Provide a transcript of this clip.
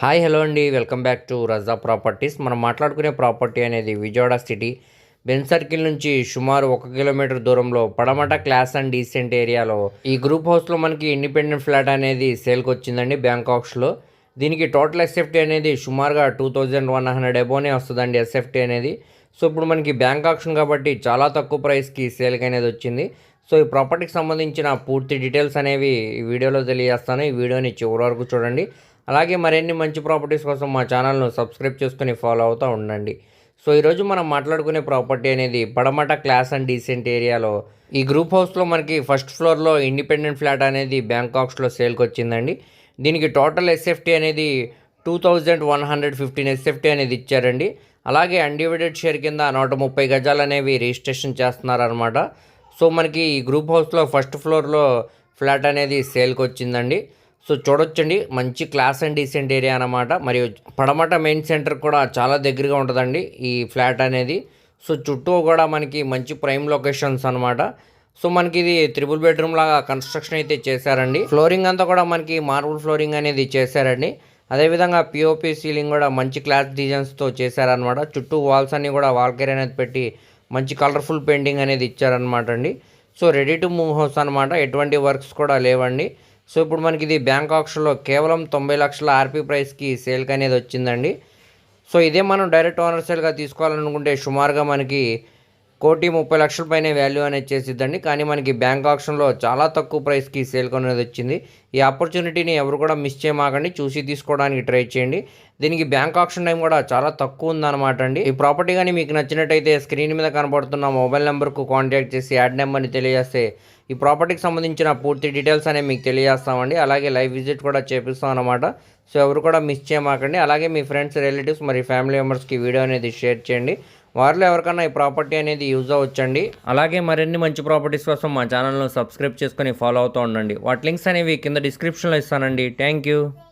Hi hello అండి. Welcome back to Raza properties. మనం మాట్లాడుకునే ప్రాపర్టీ అనేది విజయవాడ సిటీ. బెన్ సర్కిల్ నుంచి సుమారు ఒక కిలోమీటర్ దూరంలో పడమట క్లాస్ అండ్ డీసెంట్ ఏరియాలో ఈ గ్రూప్ హౌస్లో మనకి ఇండిపెండెంట్ ఫ్లాట్ అనేది సేల్కి వచ్చిందండి బ్యాంకాక్స్లో దీనికి టోటల్ ఎస్ఎఫ్టీ అనేది సుమారుగా టూ థౌజండ్ వన్ హండ్రెడ్ ఎబోనే వస్తుందండి ఎస్ఎఫ్టీ అనేది. సో ఇప్పుడు మనకి బ్యాంక్ ఆప్షన్ కాబట్టి చాలా తక్కువ ప్రైస్కి సేల్కి అనేది వచ్చింది. సో ఈ ప్రాపర్టీకి సంబంధించిన పూర్తి డీటెయిల్స్ అనేవి ఈ వీడియోలో తెలియజేస్తాను. ఈ వీడియోని చివరి వరకు చూడండి. అలాగే మరిన్ని మంచి ప్రాపర్టీస్ కోసం మా ఛానల్ను సబ్స్క్రైబ్ చేసుకుని ఫాలో అవుతూ ఉండండి. సో ఈరోజు మనం మాట్లాడుకునే ప్రాపర్టీ అనేది పడమట క్లాస్ అండ్ డీసెంట్ ఏరియాలో ఈ గ్రూప్ హౌస్లో మనకి ఫస్ట్ ఫ్లోర్లో ఇండిపెండెంట్ ఫ్లాట్ అనేది బ్యాంకాక్స్లో సేల్కి వచ్చిందండి. దీనికి టోటల్ ఎస్ఎఫ్టీ అనేది two thousand one hundred fifteen S F T అనేది ఇచ్చారండి. అలాగే అన్డివైడెడ్ షేర్ కింద నూట ముప్పై గజాలు అనేవి రిజిస్ట్రేషన్ చేస్తున్నారనమాట సో మనకి ఈ గ్రూప్ హౌస్లో ఫస్ట్ ఫ్లోర్లో ఫ్లాట్ అనేది సేల్కి వచ్చిందండి. సో చూడొచ్చండి. మంచి క్లాస్ అండ్ డీసెంట్ ఏరియా అనమాట మరియు పడమట మెయిన్ సెంటర్ కూడా చాలా దగ్గరగా ఉంటుందండి ఈ ఫ్లాట్ అనేది. సో చుట్టూ కూడా మనకి మంచి ప్రైమ్ లొకేషన్స్ అనమాట సో మనకి ఇది త్రిబుల్ బెడ్రూమ్ లాగా కన్స్ట్రక్షన్ అయితే చేశారండి. ఫ్లోరింగ్ అంతా కూడా మనకి మార్బుల్ ఫ్లోరింగ్ అనేది చేశారండి. అదేవిధంగా పిఓపి సీలింగ్ కూడా మంచి క్లాస్ డిజైన్స్తో చేశారనమాట చుట్టూ వాల్స్ అన్నీ కూడా వాల్కేర్ అనేది పెట్టి మంచి కలర్ఫుల్ పెయింటింగ్ అనేది ఇచ్చారనమాట అండి. So ready to move house అనమాట ఎటువంటి వర్క్స్ కూడా లేవండి. సో ఇప్పుడు మనకి ఇది బ్యాంక్ ఆక్షన్లో కేవలం తొంభై లక్షల ఆర్పీ ప్రైస్కి సేల్కి అనేది వచ్చిందండి. సో ఇదే మనం డైరెక్ట్ ఓనర్ సేల్గా తీసుకోవాలనుకుంటే సుమారుగా మనకి కోటి ముప్పై లక్షల పైన వాల్యూ అనేది చేసిద్దండి. కానీ మనకి బ్యాంక్ ఆప్షన్లో చాలా తక్కువ ప్రైస్కి సేల్ అనేది వచ్చింది. ఈ ఆపర్చునిటీని ఎవరు కూడా మిస్ చేయమాకండి. చూసి తీసుకోవడానికి ట్రై చేయండి. దీనికి బ్యాంక్ ఆప్షన్ టైం కూడా చాలా తక్కువ ఉందన్నమాట అండి. ఈ ప్రాపర్టీ కానీ మీకు నచ్చినట్టయితే స్క్రీన్ మీద కనబడుతున్న మొబైల్ నెంబర్కు కాంటాక్ట్ చేసి యాడ్ నెంబర్ని తెలియజేస్తే ఈ ప్రాపర్టీకి సంబంధించిన పూర్తి డీటెయిల్స్ అనేవి మీకు తెలియజేస్తామండి. అలాగే లైవ్ విజిట్ కూడా చేపిస్తాం అనమాట సో ఎవరు కూడా మిస్ చేయమాకండి. అలాగే మీ ఫ్రెండ్స్ రిలేటివ్స్ మరి ఫ్యామిలీ మెంబర్స్కి వీడియో అనేది షేర్ చేయండి. వారిలో ఎవరికైనా ఈ ప్రాపర్టీ అనేది యూజ్ అవ్వచ్చండి. అలాగే మరిన్ని మంచి ప్రాపర్టీస్ కోసం మా ఛానల్ను సబ్స్క్రైబ్ చేసుకొని ఫాలో అవుతూ ఉండండి. వాటి లింక్స్ అనేవి కింద డిస్క్రిప్షన్లో ఇస్తానండి. Thank you.